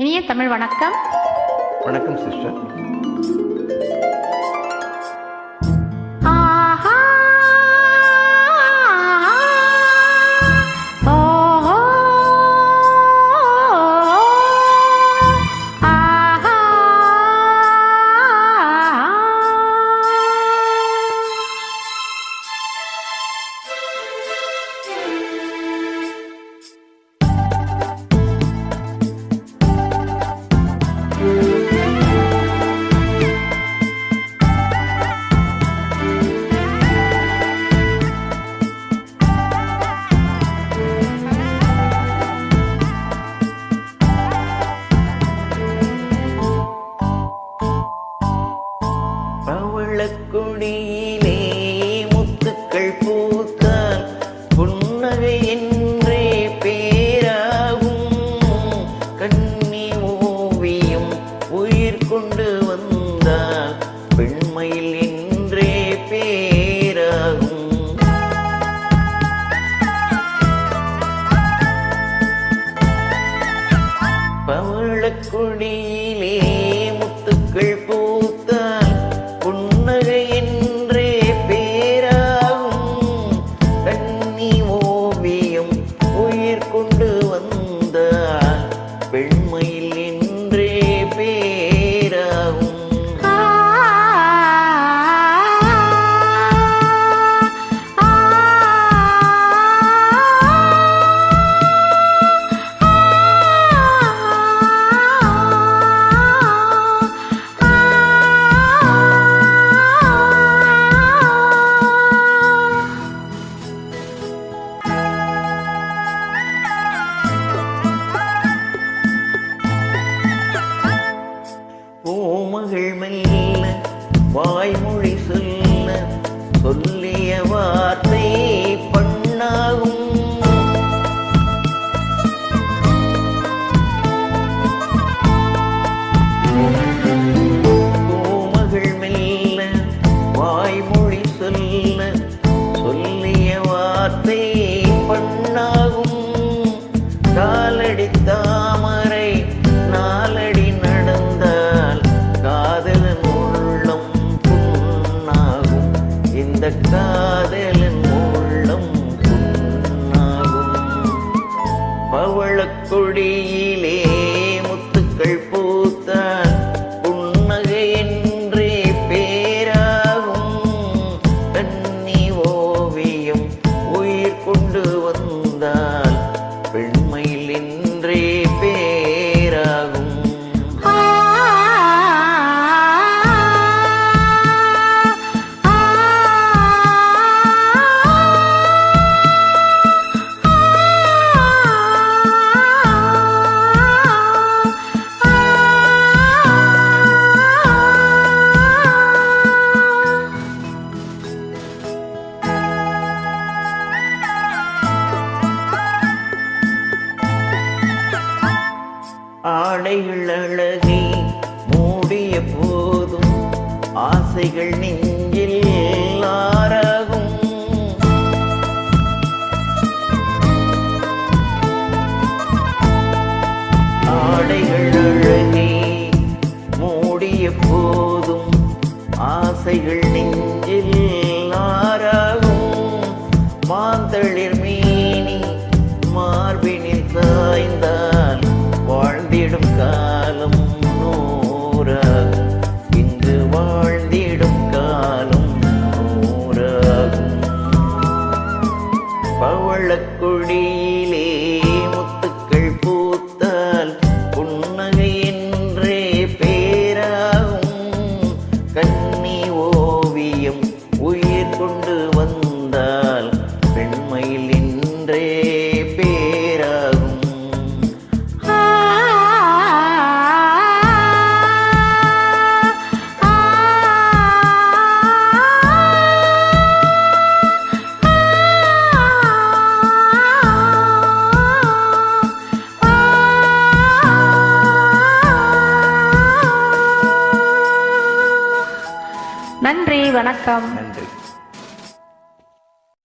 இனிய தமிழ் வணக்கம். வணக்கம் சிஸ்டர். வார்த்தை the car. ஆடைகள் அழகை மூடிய போதும் ஆசைகள் நெஞ்சில் எல்லாராகும். ஆடைகள் அழகை மூடிய போதும் ஆசைகள் நெஞ்சில் கொள்ளக்குடி வணக்கம். நன்றி.